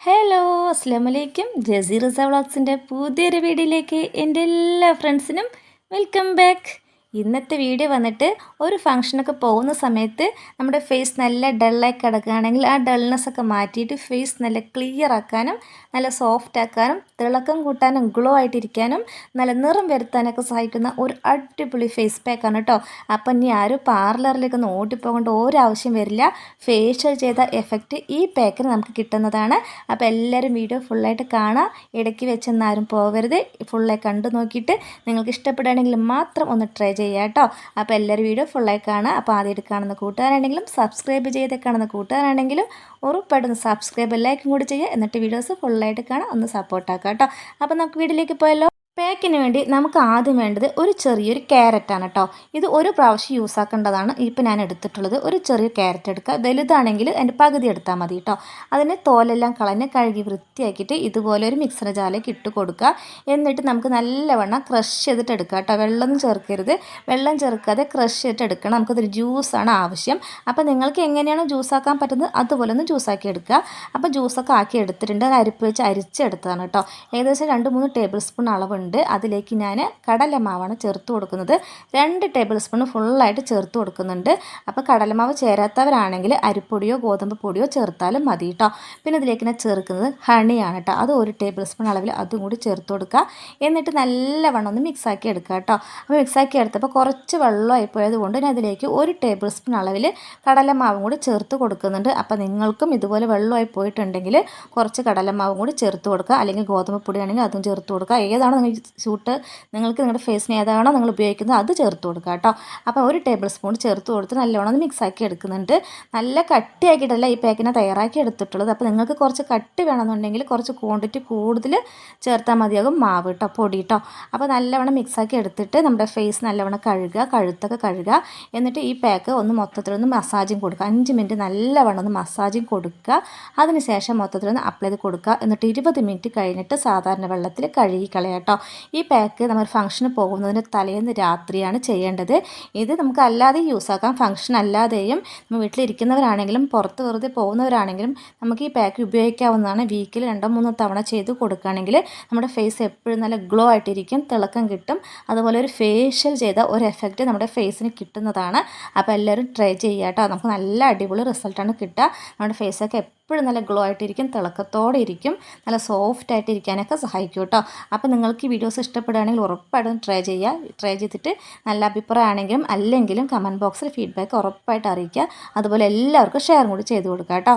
Hello അസ്സാം വലൈക്കും ജസീർ വ്ളോഗ്സിന്റെ പുതിയൊരു വീഡിയോയിലേക്ക് എന്റെ എല്ലാ ഫ്രണ്ട്സിനും വെൽക്കം ബാക്ക് ഇന്നത്തെ വീഡിയോ വന്നിട്ട് ഒരു ഫംഗ്ഷനൊക്കെ പോകുന്ന സമയത്ത് നമ്മുടെ ഫേസ് നല്ല ഡള്ളായി കിടക്കുകയാണെങ്കിൽ ആ ഡൾനെസ് ഒക്കെ മാറ്റിയിട്ട് ഫേസ് നല്ല ക്ലിയർ ആക്കാനും നല്ല സോഫ്റ്റ് ആക്കാനും തിളക്കം കൂട്ടാനും ഗ്ലോ ആയിട്ടിരിക്കാനും നല്ല നിറം വരുത്താനൊക്കെ സഹായിക്കുന്ന ഒരു അടിപൊളി ഫേസ് പാക്കാണ് കേട്ടോ അപ്പം ഇനി ആരും പാർലറിലേക്ക് ഓടിപ്പോകേണ്ട ഒരാവശ്യം വരില്ല. ഫേഷ്യൽ ചെയ്ത എഫക്റ്റ് ഈ പാക്കിന് നമുക്ക് കിട്ടുന്നതാണ്. അപ്പോൾ എല്ലാവരും വീഡിയോ ഫുള്ളായിട്ട് കാണാം. ഇടയ്ക്ക് വെച്ചെന്നാരും പോകരുത്. ഫുള്ളായി കണ്ടു നോക്കിയിട്ട് നിങ്ങൾക്ക് ഇഷ്ടപ്പെടുകയാണെങ്കിൽ മാത്രം ഒന്ന് ട്രൈ ചെയ്യുക കേട്ടോ. അപ്പോൾ എല്ലാവരും വീഡിയോ ഫുള്ളായി കാണുക. അപ്പോൾ ആദ്യമായിട്ട് കാണുന്ന കൂട്ടുകാരാണെങ്കിലും സബ്സ്ക്രൈബ് ചെയ്ത് കാണുന്ന കൂട്ടുകാരാണെങ്കിലും ഉറപ്പായിട്ടൊന്ന് സബ്സ്ക്രൈബ് ലൈക്കും കൂടി ചെയ്യുക. എന്നിട്ട് വീഡിയോസ് ഫുള്ളായിട്ട് കാണാം ഒന്ന് സപ്പോർട്ടാക്കാം കേട്ടോ. അപ്പോൾ നമുക്ക് വീട്ടിലേക്ക് പോയല്ലോ പാക്കിന് വേണ്ടി നമുക്ക് ആദ്യം വേണ്ടത് ഒരു ചെറിയൊരു ക്യാരറ്റാണ് കേട്ടോ ഇത് ഒരു പ്രാവശ്യം യൂസ് ഇപ്പം ഞാൻ എടുത്തിട്ടുള്ളത് ഒരു ചെറിയ ക്യാരറ്റ് എടുക്കുക. വലുതാണെങ്കിൽ അതിന്റെ പകുതി എടുത്താൽ മതി കേട്ടോ അതിനെ തോലെല്ലാം കളഞ്ഞ് കഴുകി വൃത്തിയാക്കിയിട്ട് ഇതുപോലെ ഒരു മിക്സർ ജാലേക്ക് ഇട്ട് കൊടുക്കുക. എന്നിട്ട് നമുക്ക് നല്ലവണ്ണം ക്രഷ് ചെയ്തിട്ട് എടുക്കുക കേട്ടോ വെള്ളം ചേർക്കരുത്. വെള്ളം ചേർക്കാതെ ക്രഷ് ചെയ്തിട്ട് എടുക്കണം. നമുക്കതൊരു ജ്യൂസാണ് ആവശ്യം. അപ്പോൾ നിങ്ങൾക്ക് എങ്ങനെയാണോ ജ്യൂസാക്കാൻ പറ്റുന്നത് അതുപോലെ ഒന്ന് ജ്യൂസാക്കി എടുക്കുക. അപ്പോൾ ജ്യൂസൊക്കെ ആക്കി എടുത്തിട്ടുണ്ട്. അത് അരിപ്പ് വെച്ച് അരിച്ചെടുത്തതാണ് കേട്ടോ ഏകദേശം രണ്ട് മൂന്ന് ടേബിൾ സ്പൂൺ അളവുണ്ട്. ഉണ്ട്. അതിലേക്ക് ഞാൻ കടലമാവാണ് ചേർത്ത് കൊടുക്കുന്നത്. രണ്ട് ടേബിൾ സ്പൂൺ ഫുള്ളായിട്ട് ചേർത്ത് കൊടുക്കുന്നുണ്ട്. അപ്പോൾ കടലമാവ് ചേരാത്തവരാണെങ്കിൽ അരിപ്പൊടിയോ ഗോതമ്പ് പൊടിയോ ചേർത്താലും മതി കേട്ടോ പിന്നെ ഇതിലേക്ക് ഞാൻ ചേർക്കുന്നത് ഹണിയാണ് കേട്ടോ അത് ഒരു ടേബിൾ സ്പൂൺ അളവിൽ അതും കൂടി ചേർത്ത് കൊടുക്കുക. എന്നിട്ട് നല്ലവണ്ണം ഒന്ന് മിക്സാക്കി എടുക്കുക കേട്ടോ അപ്പോൾ മിക്സാക്കി എടുത്തപ്പോൾ കുറച്ച് വെള്ളമായി പോയത് കൊണ്ട് ഞാൻ അതിലേക്ക് ഒരു ടേബിൾ സ്പൂൺ അളവിൽ കടലമാവും കൂടി ചേർത്ത് കൊടുക്കുന്നുണ്ട്. അപ്പോൾ നിങ്ങൾക്കും ഇതുപോലെ വെള്ളമായി പോയിട്ടുണ്ടെങ്കിൽ കുറച്ച് കടലമാവും കൂടി ചേർത്ത് കൊടുക്കുക. അല്ലെങ്കിൽ ഗോതമ്പ് പൊടിയാണെങ്കിൽ അതും ചേർത്ത് കൊടുക്കുക. ഏതാണ് നിങ്ങൾ സൂട്ട് നിങ്ങൾക്ക് നിങ്ങളുടെ ഫേസിന് ഏതാണോ നിങ്ങൾ ഉപയോഗിക്കുന്നത് അത് ചേർത്ത് കൊടുക്കുക കേട്ടോ. അപ്പോൾ ഒരു ടേബിൾ സ്പൂൺ ചേർത്ത് കൊടുത്ത് നല്ലോണം മിക്സാക്കി എടുക്കുന്നുണ്ട്. നല്ല കട്ടിയാക്കിയിട്ടല്ല ഈ പാക്കിനെ തയ്യാറാക്കി എടുത്തിട്ടുള്ളത്. അപ്പോൾ നിങ്ങൾക്ക് കുറച്ച് കട്ടി വേണമെന്നുണ്ടെങ്കിൽ കുറച്ച് ക്വാണ്ടിറ്റി കൂടുതൽ ചേർത്താൽ മതിയാകും മാവ് കേട്ടോ പൊടി കേട്ടോ. അപ്പോൾ നല്ലവണ്ണം മിക്സാക്കി എടുത്തിട്ട് നമ്മുടെ ഫേസ് നല്ലവണ്ണം കഴുകുക കഴുത്തൊക്കെ കഴുകുക. എന്നിട്ട് ഈ പാക്ക് ഒന്ന് മൊത്തത്തിലൊന്ന് മസാജിങ് കൊടുക്കുക. അഞ്ച് മിനിറ്റ് നല്ലവണ്ണം ഒന്ന് മസാജിങ് കൊടുക്കുക. അതിനുശേഷം മൊത്തത്തിലൊന്ന് അപ്ലൈ ചെയ്ത് കൊടുക്കുക. എന്നിട്ട് ഇരുപത് മിനിറ്റ് കഴിഞ്ഞിട്ട് സാധാരണ വെള്ളത്തിൽ കഴുകി കളയാം കേട്ടോ. ഈ പാക്ക് നമ്മൾ ഫംഗ്ഷന് പോകുന്നതിന് തലേന്ന് രാത്രിയാണ് ചെയ്യേണ്ടത്. ഇത് നമുക്ക് അല്ലാതെ യൂസ് ആക്കാം. ഫംഗ്ഷൻ അല്ലാതെയും നമ്മൾ വീട്ടിലിരിക്കുന്നവരാണെങ്കിലും പുറത്ത് വെറുതെ പോകുന്നവരാണെങ്കിലും നമുക്ക് ഈ പാക്ക് ഉപയോഗിക്കാവുന്നതാണ്. വീക്കിൽ രണ്ടോ മൂന്നോ തവണ ചെയ്ത് കൊടുക്കുകയാണെങ്കിൽ നമ്മുടെ ഫേസ് എപ്പോഴും നല്ല ഗ്ലോ ആയിട്ടിരിക്കും തിളക്കം കിട്ടും. അതുപോലെ ഒരു ഫേഷ്യൽ ചെയ്ത ഒരു എഫക്റ്റ് നമ്മുടെ ഫേസിന് കിട്ടുന്നതാണ്. അപ്പോൾ എല്ലാവരും ട്രൈ ചെയ്യുക കേട്ടോ. നമുക്ക് നല്ല അടിപൊളി റിസൾട്ടാണ് കിട്ടുക. നമ്മുടെ ഫേസൊക്കെ എപ്പോഴും നല്ല ഗ്ലോ ആയിട്ടിരിക്കും തിളക്കത്തോടെ ഇരിക്കും നല്ല സോഫ്റ്റ് ആയിട്ട് ഇരിക്കാനൊക്കെ സഹായിക്കും കേട്ടോ അപ്പോൾ നിങ്ങൾക്ക് ഈ വീഡിയോസ് ഇഷ്ടപ്പെടുകയാണെങ്കിൽ ഉറപ്പായിട്ടും ട്രൈ ചെയ്യുക ട്രൈ ചെയ്തിട്ട് നല്ല അഭിപ്രായമാണെങ്കിലും അല്ലെങ്കിലും കമന്റ് ബോക്സിൽ ഫീഡ്ബാക്ക് ഉറപ്പായിട്ട് അറിയിക്കുക. അതുപോലെ എല്ലാവർക്കും ഷെയർ കൂടി ചെയ്ത് കൊടുക്കുക കേട്ടോ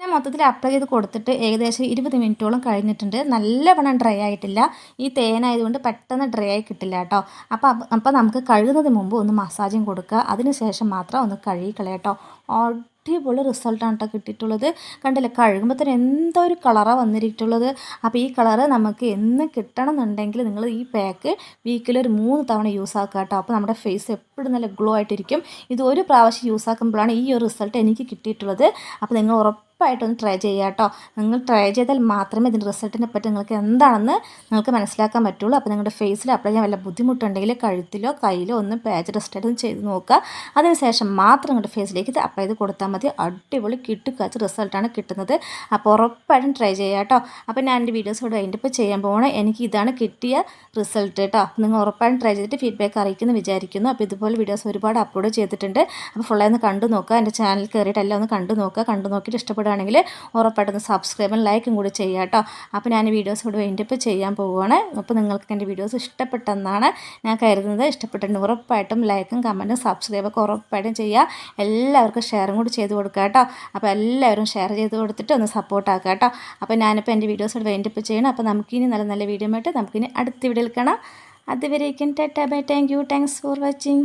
ഞാൻ മൊത്തത്തിൽ അപ്ലൈ ചെയ്ത് കൊടുത്തിട്ട് ഏകദേശം ഇരുപത് മിനിറ്റോളം കഴിഞ്ഞിട്ടുണ്ട്. നല്ലവണ്ണം ഡ്രൈ ആയിട്ടില്ല. ഈ തേനായതുകൊണ്ട് പെട്ടെന്ന് ഡ്രൈ ആയി കിട്ടില്ല കേട്ടോ. അപ്പോൾ അപ്പോൾ നമുക്ക് കഴുകുന്നതിന് മുമ്പ് ഒന്ന് മസാജും കൊടുക്കുക. അതിനുശേഷം മാത്രം ഒന്ന് കഴുകി കളയാട്ടോ അടിപൊളി റിസൾട്ടാണ് കേട്ടോ കിട്ടിയിട്ടുള്ളത്. കണ്ടില്ലേ? കഴുകുമ്പോൾ തന്നെ എന്തോ ഒരു കളറാണ് വന്നിട്ടുള്ളത് അപ്പോൾ ഈ കളറ് നമുക്ക് എന്ന് കിട്ടണം എന്നുണ്ടെങ്കിൽ നിങ്ങൾ ഈ പാക്ക് വീക്കിൽ ഒരു മൂന്ന് തവണ യൂസ് ആക്കുക കേട്ടോ. അപ്പോൾ നമ്മുടെ ഫേസ് എപ്പോഴും നല്ല ഗ്ലോ ആയിട്ടിരിക്കും. ഇത് ഒരു പ്രാവശ്യം യൂസ് ആക്കുമ്പോഴാണ് ഈ ഒരു റിസൾട്ട് എനിക്ക് കിട്ടിയിട്ടുള്ളത്. അപ്പോൾ നിങ്ങൾ ഉറപ്പ് ഉറപ്പായിട്ടൊന്ന് ട്രൈ ചെയ്യുക കേട്ടോ നിങ്ങൾ ട്രൈ ചെയ്താൽ മാത്രമേ ഇതിന്റെ റിസൾട്ടിനെ പറ്റി നിങ്ങൾക്ക് എന്താണെന്ന് നിങ്ങൾക്ക് മനസ്സിലാക്കാൻ പറ്റുള്ളൂ. അപ്പോൾ നിങ്ങളുടെ ഫേസിൽ അപ്ലൈ ചെയ്യാൻ വല്ല ബുദ്ധിമുട്ടുണ്ടെങ്കിൽ കഴുത്തിലോ കയ്യിലോ ഒന്ന് പാച്ച് റെസ്റ്റ് ചെയ്ത് നോക്കുക. അതിനുശേഷം മാത്രം നിങ്ങളുടെ ഫേസിലേക്ക് ഇത് അപ്ലൈ ചെയ്ത് കൊടുത്താൽ മതി. അടിപൊളി കിട്ടുകാച്ച് റിസൾട്ടാണ് കിട്ടുന്നത്. അപ്പോൾ ഉറപ്പായിട്ടും ട്രൈ ചെയ്യുക കേട്ടോ അപ്പോൾ ഞാൻ എന്റെ വീഡിയോസ് കൂടെ അതിന്റെ ഇപ്പോൾ ചെയ്യാൻ പോകണം എനിക്ക് ഇതാണ് കിട്ടിയ റിസൾട്ട് കേട്ടോ നിങ്ങൾ ഉറപ്പായിട്ടും ട്രൈ ചെയ്തിട്ട് ഫീഡ്ബാക്ക് അറിയിക്കുന്നു വിചാരിക്കുന്നു. അപ്പോൾ ഇതുപോലെ വീഡിയോസ് ഒരുപാട് അപ്ലോഡ് ചെയ്തിട്ടുണ്ട്. അപ്പോൾ ഫുള്ളായി ഒന്ന് കണ്ടു നോക്കുക. എന്റെ ചാനൽ കയറിയിട്ട് എല്ലാം ഒന്ന് കണ്ടു നോക്കുക. കണ്ടു നോക്കിയിട്ട് ഇഷ്ടപ്പെടുക ഇഷ്ടപ്പെടുകയാണെങ്കിൽ ഉറപ്പായിട്ടൊന്ന് സബ്സ്ക്രൈബും ലൈക്കും കൂടി ചെയ്യുക കേട്ടോ അപ്പോൾ ഞാൻ വീഡിയോസ് കൂടെ വേണ്ടിപ്പ് ചെയ്യാൻ പോവുകയാണ്. അപ്പോൾ നിങ്ങൾക്ക് എന്റെ വീഡിയോസ് ഇഷ്ടപ്പെട്ടെന്നാണ് ഞാൻ കരുതുന്നത്. ഇഷ്ടപ്പെട്ടിട്ടുണ്ട് ഉറപ്പായിട്ടും ലൈക്കും കമന്റും സബ്സ്ക്രൈബൊക്കെ ഉറപ്പായിട്ടും ചെയ്യുക. എല്ലാവർക്കും ഷെയറും കൂടി ചെയ്ത് കൊടുക്കുക കേട്ടോ അപ്പോൾ എല്ലാവരും ഷെയർ ചെയ്ത് കൊടുത്തിട്ട് ഒന്ന് സപ്പോർട്ടാക്കുക കേട്ടോ അപ്പോൾ ഞാനിപ്പോൾ എന്റെ വീഡിയോസ് കൂടെ വേണ്ടിപ്പ് ചെയ്യണം അപ്പോൾ നമുക്കിനി നല്ല നല്ല വീഡിയോ ആയിട്ട് നമുക്കിനി അടുത്ത വീഡിയോയിൽ കാണാം. അതുവരേക്കും tata bye. Thank you thanks for watching